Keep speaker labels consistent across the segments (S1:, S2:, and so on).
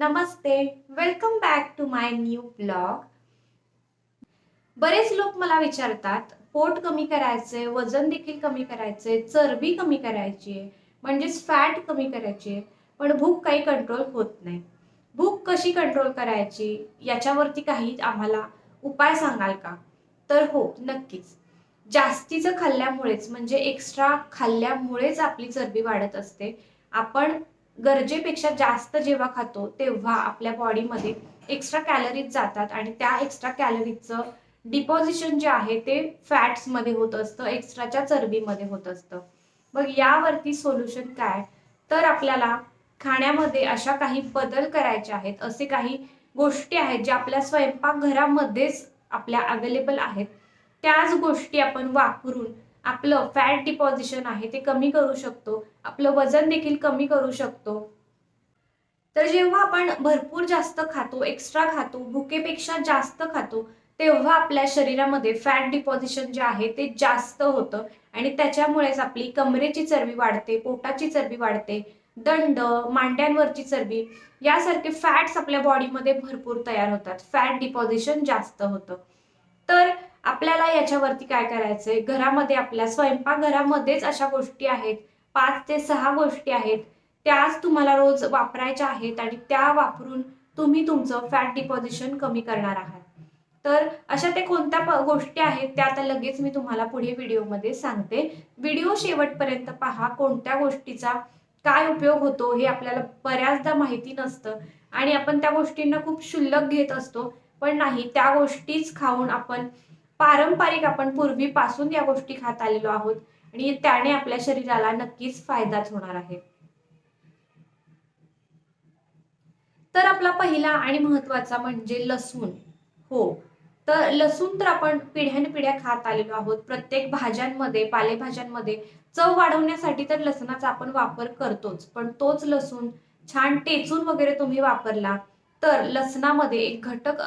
S1: Namaste welcome back to my new blog बरेच लोक मला विचारतात पोट कमी करायचंय वजन देखील कमी करायचंय चरबी कमी करायची आहे म्हणजेच फॅट कमी करायची आहे पण भूक काही कंट्रोल होत नाही. भूक कशी कंट्रोल करायची याच्यावरती काही आम्हाला उपाय सांगाल का? तर हो नक्कीच. जास्तीचं खाल्ल्यामुळेच म्हणजे एक्स्ट्रा खाल्ल्यामुळेच आपली चरबी वाढत असते. आपण गरजेपेक्षा जास्त जेव्हा खातो तेव्हा आपल्या बॉडीमध्ये एक्स्ट्रा कॅलरीज जातात आणि त्या एक्स्ट्रा कॅलरीजचं डिपॉझिशन जे आहे ते फॅट्समध्ये होत असतं एक्स्ट्राच्या चरबीमध्ये होत असतं. मग यावरती सोल्युशन काय? तर आपल्याला खाण्यामध्ये अशा काही बदल करायचे आहेत असे काही गोष्टी आहेत ज्या आपल्या स्वयंपाकघरामध्येच आपल्या अवेलेबल आहेत. त्याच गोष्टी आपण वापरून आपलं फॅट डिपॉझिशन आहे ते कमी करू शकतो. आपलं वजन देखील कमी करू शकतो. तर जेव्हा आपण भरपूर जास्त खातो एक्स्ट्रा खातो भुकेपेक्षा जास्त खातो तेव्हा आपल्या शरीरामध्ये फॅट डिपॉझिशन जे आहे ते जास्त होतं. आणि त्याच्यामुळेच आपली कमरेची चरबी वाढते पोटाची चरबी वाढते दंड मांड्यांवरची चरबी यासारखे फॅट्स आपल्या बॉडीमध्ये भरपूर तयार होतात. फॅट डिपॉझिशन जास्त होतं. तर आपल्याला याच्यावरती काय करायचंय? घरामध्ये आपल्या स्वयंपाकघरामध्येच अशा गोष्टी आहेत. पाच ते सहा गोष्टी आहेत. त्याच तुम्हाला रोज वापरायच्या आहेत आणि त्या वापरून तुम्ही तुमचं फॅट डिपॉझिशन कमी करणार आहात. तर अशा ते कोणत्या गोष्टी आहेत त्या आता लगेच मी तुम्हाला पुढे व्हिडिओमध्ये सांगते. व्हिडिओ शेवटपर्यंत पहा कोणत्या गोष्टीचा काय उपयोग होतो हे आपल्याला बऱ्याचदा माहिती नसतं आणि आपण त्या गोष्टींना खूप शुल्लक घेत असतो. पण नाही त्या गोष्टीच खाऊन आपण पारंपरिक आपण पूर्वीपासून या गोष्टी खात आलेलो आहोत आणि त्याने आपल्या शरीराला नक्कीच फायदाच होणार आहे. तर आपला पहिला आणि महत्त्वाचा म्हणजे लसूण. हो तर लसूण तर आपण पिढ्यान पिढ्या खात आलेलो आहोत. प्रत्येक भाज्यांमध्ये पालेभाज्यांमध्ये चव वाढवण्यासाठी तर लसणाचा आपण वापर करतोच. पण तोच लसूण छान टेचून वगैरे तुम्ही वापरला तर लसणामध्ये एक घटक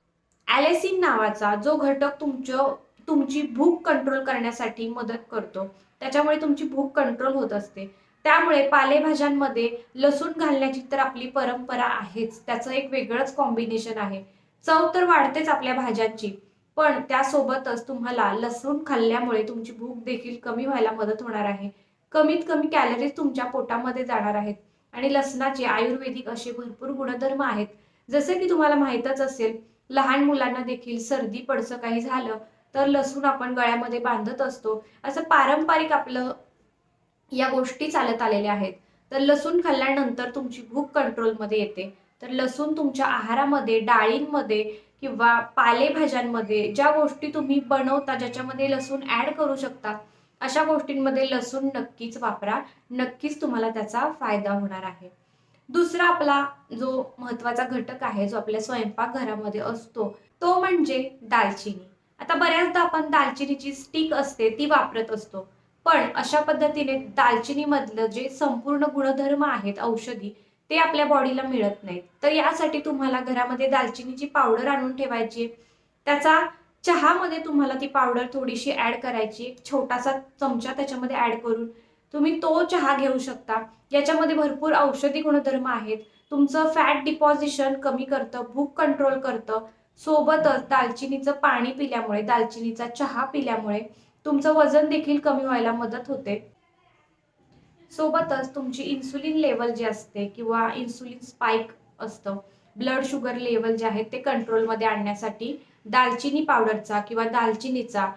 S1: ॲलेसिन नावाचा जो घटक तुमचं तुमची भूक कंट्रोल करण्यासाठी मदत करतो. त्याच्यामुळे तुमची भूक कंट्रोल होत असते. त्यामुळे पालेभाज्यांमध्ये लसूण घालण्याची तर आपली परंपरा आहेच. त्याचं एक वेगळंच कॉम्बिनेशन आहे. चव तर वाढतेच आपल्या भाज्यांची पण त्यासोबतच तुम्हाला लसूण खाल्ल्यामुळे तुमची भूक देखील कमी व्हायला मदत होणार आहे. कमीत कमी कॅलरीज तुमच्या पोटामध्ये जाणार आहेत. आणि लसणाचे आयुर्वेदिक असे भरपूर गुणधर्म आहेत. जसे की तुम्हाला माहीतच असेल लहान मुलांना देखील सर्दी पडसं काही झालं तर लसूण आपण गळ्यामध्ये बांधत असतो. असं पारंपरिक आपलं या गोष्टी चालत आलेल्या आहेत. तर लसूण खाल्ल्यानंतर तुमची भूक कंट्रोलमध्ये येते. तर लसूण तुमच्या आहारामध्ये डाळींमध्ये किंवा पालेभाज्यांमध्ये ज्या गोष्टी तुम्ही बनवता ज्याच्यामध्ये लसूण ऍड करू शकता अशा गोष्टींमध्ये लसूण नक्कीच वापरा. नक्कीच तुम्हाला त्याचा फायदा होणार आहे. दुसरा आपला जो महत्त्वाचा घटक आहे जो आपल्या स्वयंपाकघरामध्ये असतो तो म्हणजे दालचिनी. आता बऱ्याचदा आपण दालचिनीची स्टिक असते ती वापरत असतो. पण अशा पद्धतीने दालचिनी मधलं जे संपूर्ण गुणधर्म आहेत औषधी ते आपल्या बॉडीला मिळत नाहीत. तर यासाठी तुम्हाला घरामध्ये दालचिनीची पावडर आणून ठेवायची त्याचा चहामध्ये तुम्हाला ती पावडर थोडीशी ऍड करायची एक छोटासा चमचा त्याच्यामध्ये ऍड करून तुम्ही तो चहा घेऊ शकता. याच्यामध्ये भरपूर औषधी गुणधर्म आहेत. तुमचं फॅट डिपॉझिशन कमी करतं भूक कंट्रोल करतं. सोबतच दालचिनीचं पाणी पिल्यामुळे दालचिनीचा चहा पिल्यामुळे तुमचं वजन देखील कमी व्हायला मदत होते. सोबतच तुमची इन्सुलिन लेवल जी असते किंवा इन्सुलिन स्पाइक असतं ब्लड शुगर लेवल जे आहे ते कंट्रोलमध्ये आणण्यासाठी दालचिनी पावडरचा किंवा दालचिनीचा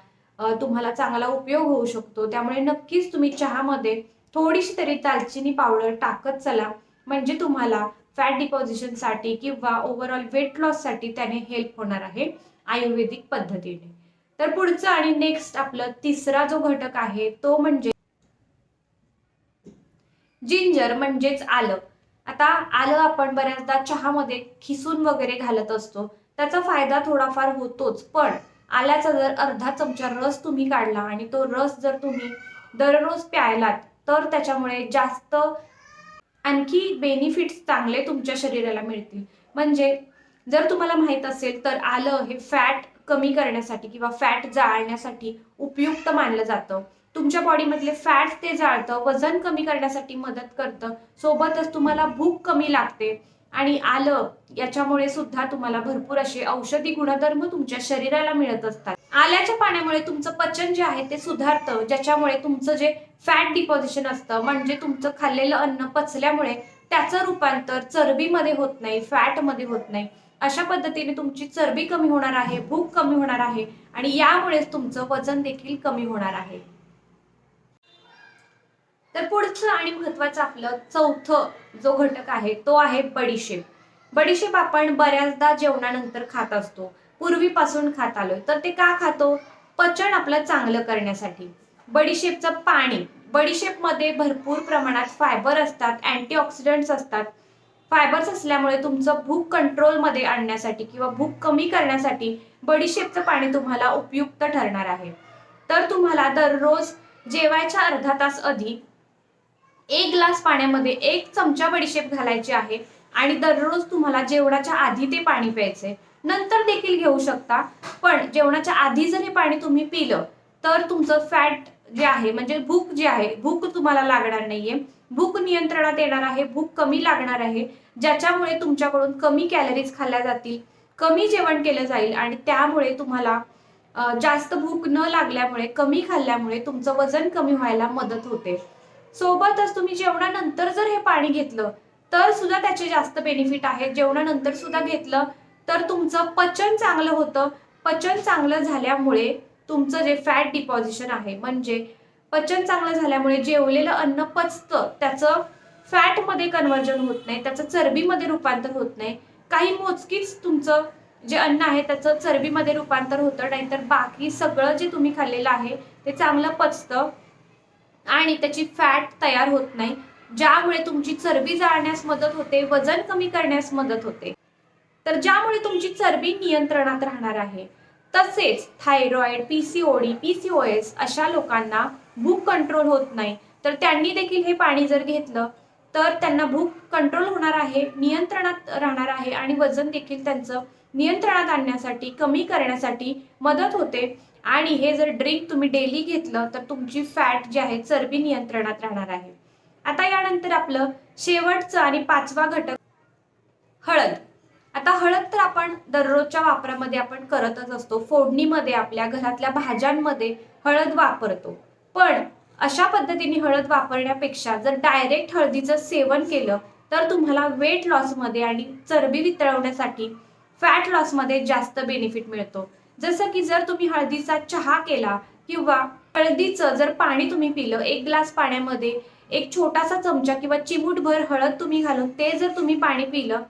S1: तुम्हाला चांगला उपयोग होऊ शकतो. त्यामुळे नक्कीच तुम्ही चहामध्ये थोडीशी तरी दालचिनी पावडर टाकत चला. म्हणजे तुम्हाला फॅट डिपॉझिशनसाठी किंवा ओव्हरऑल वेट लॉससाठी त्याने हेल्प होणार आहे आयुर्वेदिक पद्धतीने. तर पुढचं आणि नेक्स्ट आपलं तिसरा जो घटक आहे तो म्हणजे जिंजर म्हणजेच आलं. आता आलं आपण बऱ्याचदा चहामध्ये खिसून वगैरे घालत असतो. त्याचा फायदा थोडाफार होतोच पण आल्याचा जर अर्धा चमचा रस तुम्ही काढला आणि तो रस जर तुम्ही दररोज प्यायलात तर त्याच्यामुळे जास्त आणखी बेनिफिट्स चांगले तुमच्या शरीराला मिळतील. म्हणजे जर तुम्हाला माहीत असेल तर आलं हे फॅट कमी करण्यासाठी किंवा फॅट जाळण्यासाठी उपयुक्त मानलं जातं. तुमच्या बॉडीमधले फॅट ते जाळतं वजन कमी करण्यासाठी मदत करतं. सोबतच तुम्हाला भूक कमी लागते आणि आलं याच्यामुळे सुद्धा तुम्हाला भरपूर असे औषधी गुणधर्म तुमच्या शरीराला मिळत असतात. आल्याच्या पाण्यामुळे तुमचं पचन जे आहे ते सुधारतं ज्याच्यामुळे तुमचं जे फॅट डिपॉझिशन असतं म्हणजे तुमचं खाल्लेलं अन्न पचल्यामुळे त्याचं रूपांतर चरबीमध्ये होत नाही फॅटमध्ये होत नाही. अशा पद्धतीने तुमची चरबी कमी होणार आहे भूक कमी होणार आहे आणि यामुळेच तुमचं वजन देखील कमी होणार आहे. तर पुढचं आणि महत्वाचं आपलं चौथं जो घटक आहे तो आहे बडीशेप. बडीशेप आपण बऱ्याचदा जेवणानंतर खात असतो. पूर्वीपासून खात आलोय. तर ते का खातो? पचन आपलं चांगलं करण्यासाठी. बडीशेपचं पाणी. बडीशेपमध्ये भरपूर प्रमाणात फायबर असतात अँटीऑक्सिडंट्स असतात. फायबर्स असल्यामुळे तुमचं भूक कंट्रोलमध्ये आणण्यासाठी किंवा भूक कमी करण्यासाठी बडीशेपचं पाणी तुम्हाला उपयुक्त ठरणार आहे. तर तुम्हाला दररोज जेवायच्या अर्धा तास आधी एक ग्लास पाण्यामध्ये एक चमचा बडीशेप घालायची आहे आणि दररोज तुम्हाला जेवणाच्या आधी ते पाणी प्यायचे नंतर देखील घेऊ शकता. पण जेवणाच्या आधी जर हे पाणी तुम्ही पिलं तर तुमचं फॅट जे आहे म्हणजे भूक जी आहे भूक तुम्हाला लागणार नाहीये. भूक नियंत्रणात येणार आहे भूक कमी लागणार आहे ज्याच्यामुळे तुमच्याकडून कमी कॅलरीज खाल्ल्या जातील कमी जेवण केलं जाईल आणि त्यामुळे तुम्हाला जास्त भूक न लागल्यामुळे कमी खाल्ल्यामुळे तुमचं वजन कमी व्हायला मदत होते. सोबतच तुम्ही जेवणानंतर जर हे पाणी घेतलं तर सुद्धा त्याचे जास्त बेनिफिट आहेत जेवणानंतर सुद्धा घेतलं तर तुमचं पचन चांगलं होतं. पचन चांगलं झाल्यामुळे तुमचं जे फॅट डिपॉझिशन आहे म्हणजे पचन चांगलं झाल्यामुळे जेवलेलं अन्न पचतं. त्याचं फॅटमध्ये कन्वर्जन होत नाही त्याचं चरबीमध्ये रूपांतर होत नाही. काही मोजकीच तुमचं जे अन्न आहे त्याचं चरबीमध्ये रूपांतर होतं. नाहीतर बाकी सगळं जे तुम्ही खाल्लेलं आहे ते चांगलं पचतं आणि त्याची फॅट तयार होत नाही. ज्यामुळे तुमची चरबी जाळण्यास मदत होते वजन कमी करण्यास मदत होते. तर ज्यामुळे तुमची चरबी नियंत्रणात राहणार आहे. तसेच थायरॉइड पीसीओडी पीसीओएस अशा लोकांना भूक कंट्रोल होत नाही. तर त्यांनी देखील हे पाणी जर घेतलं तर त्यांना भूक कंट्रोल होणार आहे नियंत्रणात राहणार आहे आणि वजन देखील त्यांचं नियंत्रणात आणण्यासाठी कमी करण्यासाठी मदत होते. आणि हे जर ड्रिंक तुम्ही डेली घेतलं तर तुमची फॅट जी आहे चरबी नियंत्रणात राहणार आहे. आता यानंतर आपलं शेवटचं आणि पाचवा घटक हळद. आता हळद तर आपण दररोजच्या वापरामध्ये आपण करतच असतो. फोडणीमध्ये आपल्या घरातल्या भाज्यांमध्ये हळद वापरतो. पण अशा पद्धतीने हळद वापरण्यापेक्षा जर डायरेक्ट हळदीचं सेवन केलं तर तुम्हाला वेट लॉसमध्ये आणि चरबी वितळवण्यासाठी फॅट लॉसमध्ये जास्त बेनिफिट मिळतो. जसं की जर तुम्ही हळदीचा चहा केला किंवा हळदीचं जर पाणी तुम्ही पिलं एक ग्लास पाण्यामध्ये एक छोटासा चमचा किंवा चिमूटभर हळद तुम्ही घालून ते जर तुम्ही पाणी पिलं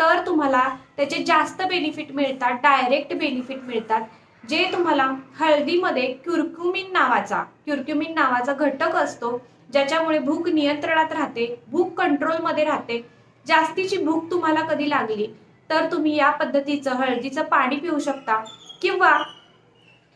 S1: तर तुम्हाला त्याचे जास्त बेनिफिट मिळतात डायरेक्ट बेनिफिट मिळतात जे तुम्हाला हळदीमध्ये क्युरक्युमिन नावाचा क्युरक्युमिन नावाचा घटक असतो ज्याच्यामुळे भूक नियंत्रणात राहते भूक कंट्रोलमध्ये राहते जास्तीची भूक तुम्हाला कधी लागली तर तुम्ही या पद्धतीचं हळदीचं पाणी पिऊ शकता किंवा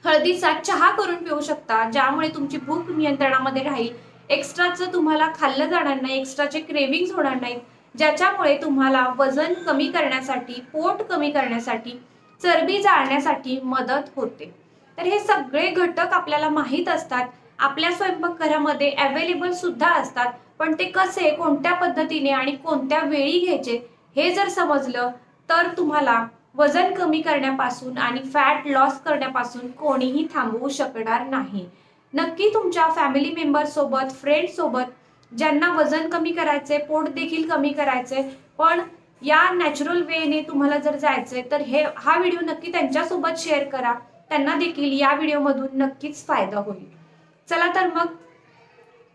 S1: हळदीचा चहा करून पिऊ शकता ज्यामुळे तुमची भूक नियंत्रणामध्ये राहील. एक्स्ट्राचं तुम्हाला खाल्लं जाणार नाही एक्स्ट्राचे क्रेविंग्स होणार नाहीत. ज्याच्यामुळे तुम्हाला वजन कमी करण्यासाठी पोट कमी करण्यासाठी चरबी जाळण्यासाठी मदत होते. तर हे सगळे घटक आपल्याला माहीत असतात. आपल्या स्वयंपाकघरामध्ये अवेलेबल सुद्धा असतात. पण ते कसे कोणत्या पद्धतीने आणि कोणत्या वेळी घ्यायचे हे जर समजलं तर तुम्हाला वजन कमी करण्यापासून आणि फॅट लॉस करण्यापासून कोणीही थांबवू शकणार नाही. नक्की तुमच्या फॅमिली मेंबरसोबत फ्रेंडसोबत ज्यांना वजन कमी करायचे पोट देखील कमी करायचे पण या नॅचरल वेने तुम्हाला जर जायचंय तर हे हा व्हिडिओ नक्की त्यांच्यासोबत शेअर करा. त्यांना देखील या व्हिडिओमधून नक्कीच फायदा होईल. चला तर मग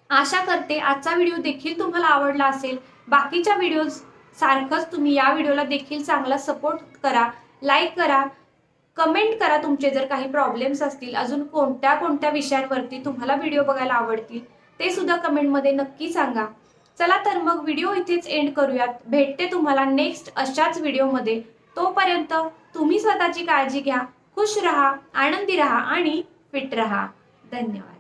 S1: आशा करते आजचा व्हिडिओ देखील तुम्हाला आवडला असेल. बाकीच्या व्हिडिओज सारखंच तुम्ही या व्हिडिओला देखील चांगला सपोर्ट करा लाईक करा कमेंट करा तुमचे जर काही प्रॉब्लेम्स असतील अजून कोणत्या कोणत्या विषयांवरती तुम्हाला व्हिडिओ बघायला आवडतील. ते सुद्धा कमेंटमध्ये नक्की सांगा. चला तर मग व्हिडिओ इथेच एंड करूयात. भेटते तुम्हाला नेक्स्ट अशाच व्हिडिओमध्ये. तोपर्यंत तुम्ही स्वतःची काळजी घ्या खुश रहा आनंदी रहा आणि फिट रहा. धन्यवाद.